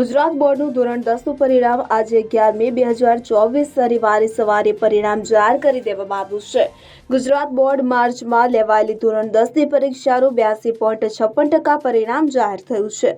ગુજરાત બોર્ડનું ધોરણ દસનું પરિણામ આજે અગિયાર મે બે હજાર ચોવીસ શનિવારે સવારે પરિણામ જાહેર કરી દેવામાં આવ્યું છે. ગુજરાત બોર્ડ માર્ચમાં લેવાયેલી ધોરણ દસની પરીક્ષાનું બ્યાસી પોઈન્ટ છપ્પન ટકા પરિણામ જાહેર થયું છે.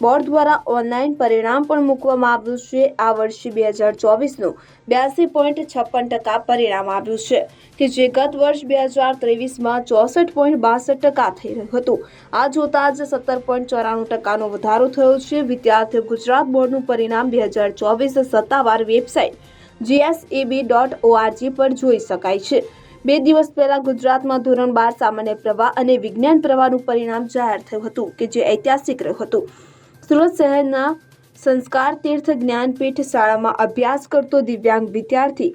બોર્ડ દ્વારા ઓનલાઈન પરિણામ પણ મૂકવામાં આવ્યું છે. આ વર્ષે બે હજાર ચોવીસનું બ્યાસી પોઈન્ટ છપ્પન ટકા પરિણામ આવ્યું છે કે જે ગત વર્ષ બે હજાર ત્રેવીસમાં ચોસઠ પોઈન્ટ બાસઠ ટકા થઈ રહ્યું હતું. આ જોતાં જ સત્તર પોઈન્ટ ચોરાણું ટકાનો વધારો થયો છે. વિદ્યાર્થીઓ ગુજરાત બોર્ડનું પરિણામ બે હજાર ચોવીસ સત્તાવાર વેબસાઇટ જીએસઈબી ડોટ ઓઆરજી પર જોઈ શકાય છે. બે દિવસ પહેલા ગુજરાતમાં ધોરણ બાર સામાન્ય પ્રવાહ અને વિજ્ઞાન પ્રવાહનું પરિણામ જાહેર થયું હતું કે જે ઐતિહાસિક રહ્યું હતું. સુરત શહેરના સંસ્કાર તીર્થ જ્ઞાનપીઠ શાળામાં અભ્યાસ કરતો દિવ્યાંગ વિદ્યાર્થી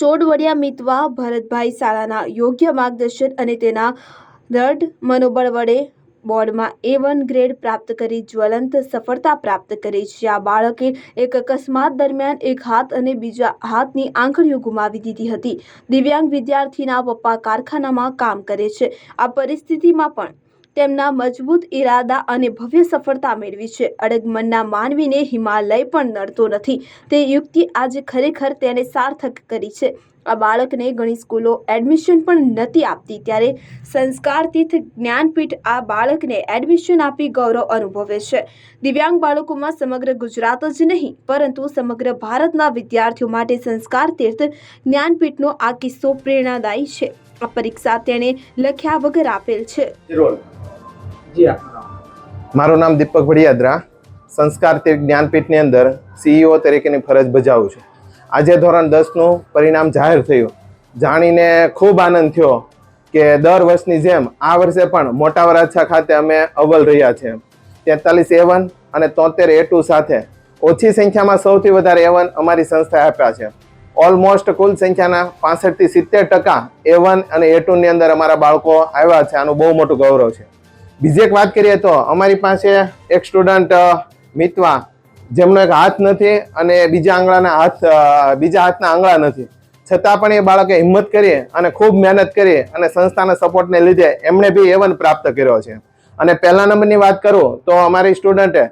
ચોડવડિયા મિતવા ભરતભાઈ શાળાના યોગ્ય માર્ગદર્શન અને તેના દ્રઢ મનોબળ વડે બોર્ડમાં એ વન ગ્રેડ પ્રાપ્ત કરી જ્વલંત સફળતા પ્રાપ્ત કરી છે. આ બાળકે એક અકસ્માત દરમિયાન એક હાથ અને બીજા હાથની આંગળીઓ ગુમાવી દીધી હતી. દિવ્યાંગ વિદ્યાર્થીના પપ્પા કારખાનામાં કામ કરે છે. આ પરિસ્થિતિમાં પણ તેમના મજબૂત ઈરાદા અને ભવ્ય સફળતા મેળવી છે. અડગ મનના માનવીને હિમાલય પણ નડતો નથી. તે યુક્તિ આજે ખરેખર તેને સાર્થક કરી છે. આ બાળકને ઘણી સ્કૂલો એડમિશન પણ નથી આપતી, ત્યારે સંસ્કાર તીર્થ જ્ઞાનપીઠ આ બાળકને એડમિશન આપી ગૌરવ અનુભવે છે. દિવ્યાંગ બાળકોમાં સમગ્ર ગુજરાત જ નહીં, પરંતુ સમગ્ર ભારતના વિદ્યાર્થીઓ માટે સંસ્કાર તીર્થ જ્ઞાનપીઠનો આ કિસ્સો પ્રેરણાદાયી છે. આ પરીક્ષા તેણે લખ્યા વગર આપેલ છે. જી મારું નામ દીપક ભડિયાદરા, સંસ્કાર તીર્થ જ્ઞાનપીઠની અંદર સીઈઓ તરીકેની ફરજ બજાવું છું. આજે ધોરણ દસનું પરિણામ જાહેર થયું. જાણીને ખૂબ આનંદ થયો કે દર વર્ષની જેમ આ વર્ષે પણ મોટા વરાછા ખાતે અમે અવ્વલ રહ્યા છે તેતાલીસ એવન અને તોતેર એ સાથે ઓછી સંખ્યામાં સૌથી વધારે એવન અમારી સંસ્થાએ આપ્યા છે. ઓલમોસ્ટ કુલ સંખ્યાના પાસઠથી સિત્તેર ટકા એવન અને એ અંદર અમારા બાળકો આવ્યા છે. આનું બહુ મોટું ગૌરવ છે. બીજી એક વાત કરીએ તો અમારી પાસે એક સ્ટુડન્ટ મિતવા, જેમનો એક હાથ નથી અને બીજા આંગળાના હાથ બીજા હાથના આંગળા નથી. છતાં પણ એ બાળકે હિંમત કરી અને ખૂબ મહેનત કરી અને સંસ્થાના સપોર્ટને લીધે એમણે બી એવન પ્રાપ્ત કર્યો છે. અને પહેલા નંબરની વાત કરું તો અમારી સ્ટુડન્ટે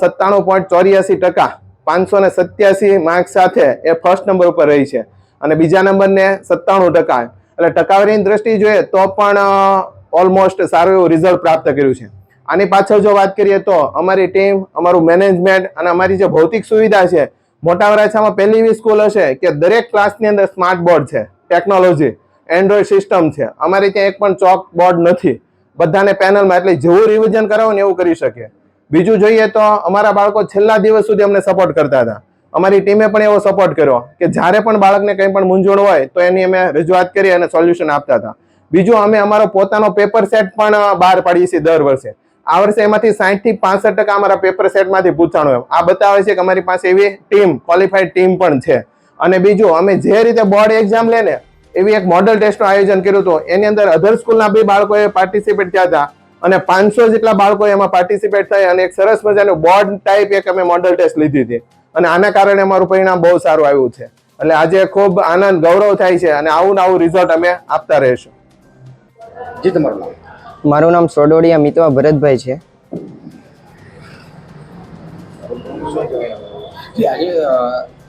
સત્તાણું પોઈન્ટ ચોર્યાસી ટકા, પાંચસો ને સત્યાસી માર્ક્સ સાથે એ ફર્સ્ટ નંબર ઉપર રહી છે. અને બીજા નંબરને સત્તાણું ટકા. એટલે ટકાવારીની દ્રષ્ટિએ જોઈએ તો પણ ઓલમોસ્ટ સારું એવું રિઝલ્ટ પ્રાપ્ત કર્યું છે. આની પાછળ જો વાત કરીએ તો અમારી ટીમ અમારું મેનેજમેન્ટ અને અમારી જે ભૌતિક સુવિધા છે, મોટા વરાછામાં પહેલી એવી સ્કૂલ હશે કે દરેક ક્લાસની અંદર સ્માર્ટ બોર્ડ છે ટેકનોલોજી એન્ડ્રોઈડ સિસ્ટમ છે. અમારે ત્યાં એક પણ ચોક બોર્ડ નથી. બધાને પેનલમાં એટલે જેવું રિવિઝન કરાવો ને એવું કરી શકીએ. બીજું જોઈએ તો અમારા બાળકો છેલ્લા દિવસ સુધી અમને સપોર્ટ કરતા હતા. અમારી ટીમે પણ એવો સપોર્ટ કર્યો કે જ્યારે પણ બાળકને કંઈ પણ મૂંઝવણ હોય તો એની અમે રજૂઆત કરી અને સોલ્યુશન આપતા હતા. બીજું અમે અમારો પોતાનો પેપર સેટ પણ બહાર પાડીએ છીએ દર વર્ષે. આ વર્ષે એમાંથી સાઠથી પાસઠ ટકા અમારા પેપર સેટમાંથી પૂછાણું એમ. આ બતાવે છે કે અમારી પાસે એવી ટીમ ક્વોલિફાઈડ ટીમ પણ છે. અને બીજું, અમે જે રીતે બોર્ડ એક્ઝામ લે ને, એવી એક મોડલ ટેસ્ટનું આયોજન કર્યું હતું. એની અંદર અધર સ્કૂલના બી બાળકોએ પાર્ટિસિપેટ થયા હતા અને પાંચસો જેટલા બાળકોએ એમાં પાર્ટિસિપેટ થઈ અને એક સરસ મજાનું બોર્ડ ટાઈપ એક અમે મોડલ ટેસ્ટ લીધી હતી. અને આના કારણે અમારું પરિણામ બહુ સારું આવ્યું છે. એટલે આજે ખૂબ આનંદ, ગૌરવ થાય છે અને આવું ને આવું રિઝલ્ટ અમે આપતા રહીશું. જી તમારું નામ? મારું નામ સોડોડિયા મિતવા ભરતભાઈ છે. આજે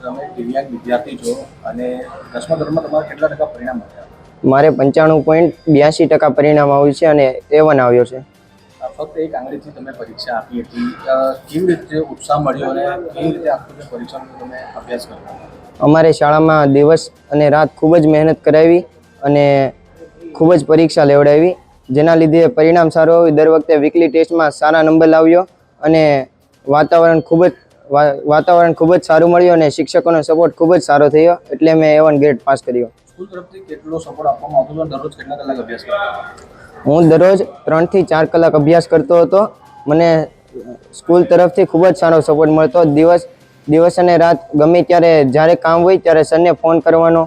તમે દિવ્યાંગ વિદ્યાર્થી છો અને દસમા ધોરણમાં તમારા કેટલા ટકા પરિણામ આવ્યા? મારે પંચાણું પોઈન્ટ બ્યાસી ટકા પરિણામ આવ્યું છે અને એ વન આવ્યો છે. ફક્ત એક આંગળીથી તમે પરીક્ષા આપી હતી. કેવી રીતે ઉત્સાહ મળ્યો અને કેવી રીતે આખું જે પરીક્ષાનો તમે અભ્યાસ કર્યો? અમારે શાળામાં દિવસ અને રાત ખૂબ જ મહેનત કરાવી અને ખૂબ જ પરીક્ષા લેવડાવી. જેના લીધે પરિણામ સારું આવ્યું. દર વખતે વીકલી ટેસ્ટમાં સારા નંબર લાવ્યો અને વાતાવરણ ખૂબ જ વાતાવરણ ખૂબ જ સારું મળ્યું અને શિક્ષકોનો સપોર્ટ ખૂબ જ સારો થયો. એટલે મેં એવન વન ગ્રેડ પાસ કર્યો. હું દરરોજ ત્રણથી ચાર કલાક અભ્યાસ કરતો હતો. મને સ્કૂલ તરફથી ખૂબ જ સારો સપોર્ટ મળતો. દિવસ દિવસ અને રાત ગમે ત્યારે જ્યારે કામ હોય ત્યારે સરને ફોન કરવાનો.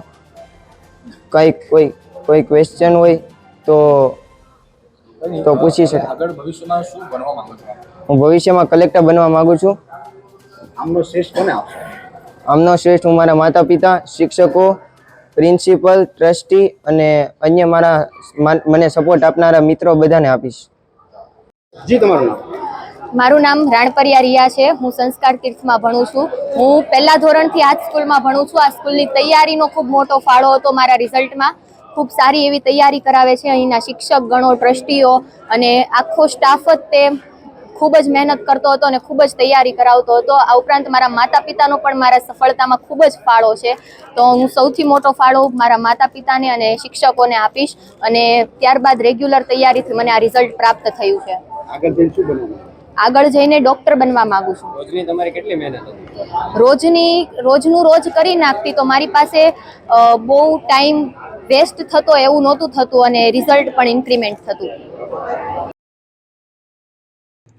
કંઈક કોઈ કોઈ ક્વેશ્ચન હોય તો તો પૂછી શકે. આગળ ભવિષ્યમાં શું બનવા માંગો છો? હું ભવિષ્યમાં કલેક્ટર બનવા માગું છું. આમનો શ્રેષ્ઠ કોને આપશો? આમનો શ્રેષ્ઠ હું મારા માતા પિતા શિક્ષકો પ્રિન્સિપલ ટ્રસ્ટી અને અન્ય મારા મને સપોર્ટ આપનારા મિત્રો બધાને આપીશ. જી તમારું નામ? મારું નામ રાણપરિયા રિયા છે. હું સંસ્કાર તીર્થમાં ભણું છું. હું પહેલા ધોરણથી આ જ સ્કૂલમાં ભણું છું. આ સ્કૂલની તૈયારીનો ખૂબ મોટો ફાળો હતો મારા રિઝલ્ટમાં ખૂબ સારી એવી તૈયારી કરાવે છે. અહીંના શિક્ષક ગણો ટ્રસ્ટીઓ અને આખો સ્ટાફ જ તે ખૂબ જ મહેનત કરતો હતો અને ખૂબ જ તૈયારી કરાવતો હતો. આ ઉપરાંત મારા માતા પિતાનો પણ મારા સફળતામાં ખૂબ જ ફાળો છે. તો હું સૌથી મોટો ફાળો મારા માતા પિતાને અને શિક્ષકોને આપીશ અને ત્યારબાદ રેગ્યુલર તૈયારીથી મને આ રિઝલ્ટ પ્રાપ્ત થયું છે. આગળ જઈને શું બનવું? આગળ જઈને ડોક્ટર બનવા માંગુ છું. રોજની તમારી કેટલી મહેનત રોજની રોજનું રોજ કરી નાખતી તો મારી પાસે બહુ ટાઈમ વેસ્ટ થતો એવું નહોતું થતું અને રિઝલ્ટ પણ ઇન્ક્રીમેન્ટ થતું.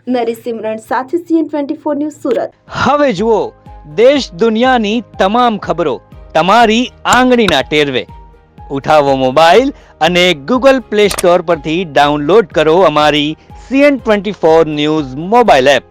નરેશ સાથે CN twenty four news Surat. હવે જુઓ દેશ દુનિયાની તમામ ખબરો તમારી આંગળીના ટેરવે. ઉઠાવો મોબાઈલ અને ગૂગલ પ્લે સ્ટોર પરથી ડાઉનલોડ કરો અમારી CN twenty four news mobile app.